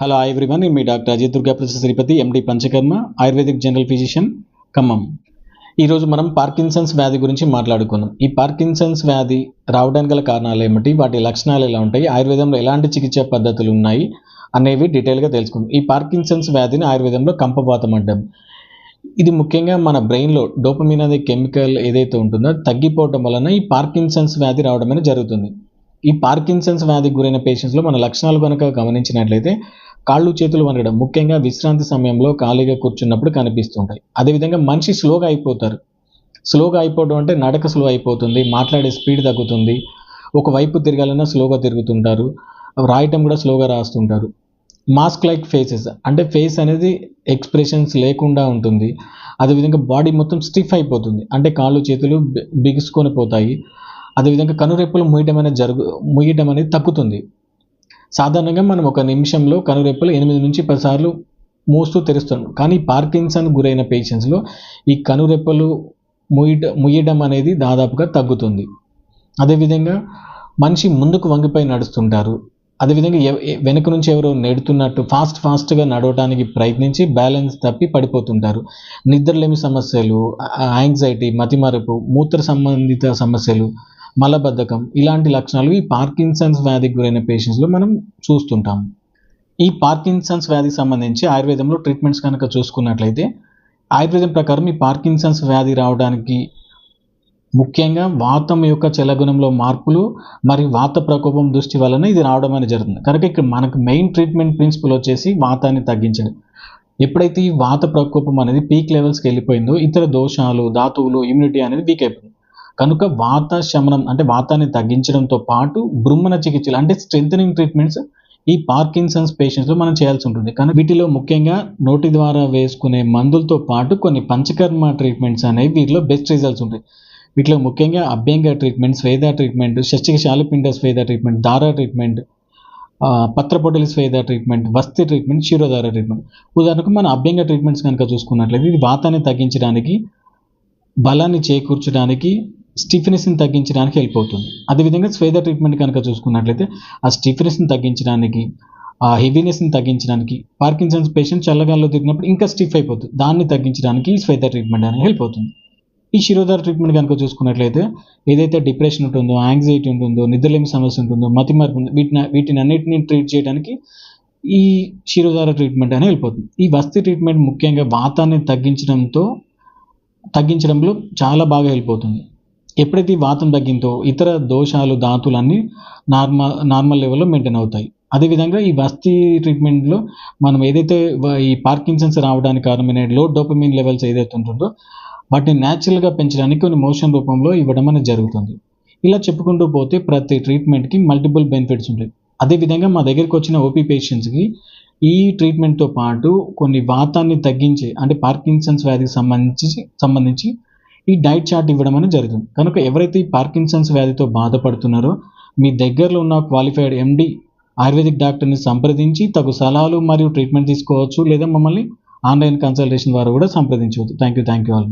Hello everyone మీ doctor Ajay Durga Prasad Sripathi MD Panchakarma ayurvedic general physician Khammam. ఈరోజు మనం Parkinson's వ్యాధి గురించి మాట్లాడుకుందాం. ఈ పార్కిన్సన్స్ వ్యాధి రావడానికి గల కారణాలు ఏమిటి? వాటి లక్షణాలు ఎలా ఉంటాయి? ఆయుర్వేదంలో ఎలాంటి చికిత్సా పద్ధతులు ఉన్నాయి? అనేవి డీటెయిల్గా తెలుసుకుందాం. ఈ పార్కిన్సన్స్ వ్యాధిని ఆయుర్వేదంలో కంపపాతం అంటాం. ఇది ముఖ్యంగా మన బ్రెయిన్లో డోపమిన్ అనే కెమికల్ ఏదైతే ఉంటుందో తగ్గిపోవడం వలన ఈ పార్కిన్సన్స్ వ్యాధి రావడం అనేది జరుగుతుంది. ఈ పార్కిన్సన్స్ వ్యాధికి గురైన పేషెంట్స్లో మన లక్షణాలు కనుక గమనించినట్లయితే కాళ్ళు చేతులు వనడం ముఖ్యంగా విశ్రాంతి సమయంలో ఖాళీగా కూర్చున్నప్పుడు కనిపిస్తుంటాయి. అదేవిధంగా మనిషి స్లోగా అయిపోతారు. స్లోగా అయిపోవడం అంటే నడక స్లో అయిపోతుంది మాట్లాడే స్పీడ్ తగ్గుతుంది ఒకవైపు తిరగాలన్నా స్లోగా తిరుగుతుంటారు రాయటం కూడా స్లోగా రాస్తుంటారు. మాస్క్ లైక్ ఫేసెస్ అంటే ఫేస్ అనేది ఎక్స్ప్రెషన్స్ లేకుండా ఉంటుంది. అదేవిధంగా బాడీ మొత్తం స్టిఫ్ అయిపోతుంది. అంటే కాళ్ళు చేతులు బి- బిగుసుకొని పోతాయి. అదేవిధంగా కనురెప్పలు ముయ్యడం అనేది జరుగు ముయ్యడం అనేది తగ్గుతుంది. సాధారణంగా మనం ఒక నిమిషంలో కనురెప్పలు ఎనిమిది నుంచి పదిసార్లు మూస్తూ తెరుస్తాం. కానీ పార్కిన్సన్ గురైన పేషెంట్స్లో ఈ కనురెప్పలు ముయ్యట ముయ్యడం అనేది దాదాపుగా తగ్గుతుంది. అదేవిధంగా మనిషి ముందుకు వంగిపోయి నడుస్తుంటారు. అదేవిధంగా వెనుక నుంచి ఎవరో నెడుతున్నట్టు ఫాస్ట్ ఫాస్ట్గా నడవడానికి ప్రయత్నించి బ్యాలెన్స్ తప్పి పడిపోతుంటారు. నిద్రలేమి సమస్యలు యాంగ్జైటీ మతిమరపు మూత్ర సంబంధిత సమస్యలు మలబద్ధకం ఇలాంటి లక్షణాలు ఈ పార్కిన్సన్స్ వ్యాధికి గురైన పేషెంట్స్లో మనం చూస్తుంటాం. ఈ పార్కిన్సన్స్ వ్యాధికి సంబంధించి ఆయుర్వేదంలో ట్రీట్మెంట్స్ కనుక చూసుకున్నట్లయితే ఆయుర్వేదం ప్రకారం ఈ పార్కిన్సన్స్ వ్యాధి రావడానికి ముఖ్యంగా వాతం యొక్క చలగుణంలో మార్పులు మరియు వాత ప్రకోపం దృష్టి వలన ఇది రావడం అనేది జరుగుతుంది. కనుక ఇక్కడ మనకు మెయిన్ ట్రీట్మెంట్ ప్రిన్సిపల్ వచ్చేసి వాతాన్ని తగ్గించడం. ఎప్పుడైతే ఈ వాత ప్రకోపం అనేది పీక్ లెవెల్స్కి వెళ్ళిపోయిందో ఇతర దోషాలు ధాతువులు ఇమ్యూనిటీ అనేది వీక్ అయిపోయింది కనుక వాత శమనం అంటే వాతాన్ని తగ్గించడంతో పాటు బృమ్మన చికిత్సలు అంటే స్ట్రెంథనింగ్ ట్రీట్మెంట్స్ ఈ పార్కిన్సన్స్ పేషెంట్స్లో మనం చేయాల్సి ఉంటుంది. కానీ వీటిలో ముఖ్యంగా నోటి ద్వారా వేసుకునే మందులతో పాటు కొన్ని పంచకర్మ ట్రీట్మెంట్స్ అనేవి వీటిలో బెస్ట్ రిజల్ట్స్ ఉంటాయి. వీటిలో ముఖ్యంగా అభ్యంగ ట్రీట్మెంట్ స్వేద ట్రీట్మెంట్ షష్టిక శాలిపిండ స్వేద ట్రీట్మెంట్ దారా ట్రీట్మెంట్ పత్రపొటలి స్వేద ట్రీట్మెంట్ వస్తి ట్రీట్మెంట్ శిరోధార ట్రీట్మెంట్ ఉదాహరణకు మన అభ్యంగ ట్రీట్మెంట్స్ కనుక చూసుకున్నట్లయితే ఇది వాతాన్ని తగ్గించడానికి బలాన్ని చేకూర్చడానికి స్టిఫినెస్ని తగ్గించడానికి హెల్ప్ అవుతుంది. అదేవిధంగా స్వేద ట్రీట్మెంట్ కనుక చూసుకున్నట్లయితే ఆ స్టిఫినెస్ని తగ్గించడానికి ఆ హెవీనెస్ని తగ్గించడానికి పార్కిన్సన్స్ పేషెంట్ చల్లగాల్లో తిరిగినప్పుడు ఇంకా స్టిఫ్ అయిపోతుంది. దాన్ని తగ్గించడానికి ఈ స్వేద ట్రీట్మెంట్ అనేది హెల్ప్ అవుతుంది. ఈ శిరోధార ట్రీట్మెంట్ కనుక చూసుకున్నట్లయితే ఏదైతే డిప్రెషన్ ఉంటుందో యాంగ్జైటీ ఉంటుందో నిద్రలేమి సమస్య ఉంటుందో మతిమార్పు ఉంటుందో, వీటిని వీటిని అన్నిటిని ట్రీట్ చేయడానికి ఈ శిరోధార ట్రీట్మెంట్ అనేది వెళ్ళిపోతుంది ఈ వస్తి ట్రీట్మెంట్ ముఖ్యంగా వాతాన్ని తగ్గించడంతో తగ్గించడంలో చాలా బాగా హెల్ప్ అవుతుంది. ఎప్పుడైతే ఈ వాతం తగ్గిందో ఇతర దోషాలు ధాతులన్నీ నార్మల్ నార్మల్ లెవెల్లో మెయింటైన్ అవుతాయి. అదేవిధంగా ఈ బస్తీ ట్రీట్మెంట్లో మనం ఏదైతే ఈ పార్కిన్సన్స్ రావడానికి కారణమైన లో డోపమిన్ లెవెల్స్ ఏదైతే ఉంటుందో వాటిని న్యాచురల్గా పెంచడానికి కొన్ని మోషన్ రూపంలో ఇవ్వడం అనేది జరుగుతుంది. ఇలా చెప్పుకుంటూ పోతే ప్రతి ట్రీట్మెంట్కి మల్టిపుల్ బెనిఫిట్స్ ఉంటాయి. అదేవిధంగా మా దగ్గరికి వచ్చిన ఓపీ పేషెంట్స్కి ఈ ట్రీట్మెంట్తో పాటు కొన్ని వాతాన్ని తగ్గించే అంటే పార్కిన్సన్స్ వ్యాధికి సంబంధించి సంబంధించి ఈ డైట్ చార్ట్ ఇవ్వడం అనేది జరుగుతుంది. కనుక ఎవరైతే ఈ పార్కిన్సన్స్ వ్యాధితో బాధపడుతున్నారో మీ దగ్గరలో ఉన్న క్వాలిఫైడ్ ఎండి ఆయుర్వేదిక్ డాక్టర్ని సంప్రదించి తగు సలహాలు మరియు ట్రీట్మెంట్ తీసుకోవచ్చు లేదా మమ్మల్ని ఆన్లైన్ కన్సల్టేషన్ ద్వారా కూడా సంప్రదించవచ్చు. Thank you thank you all.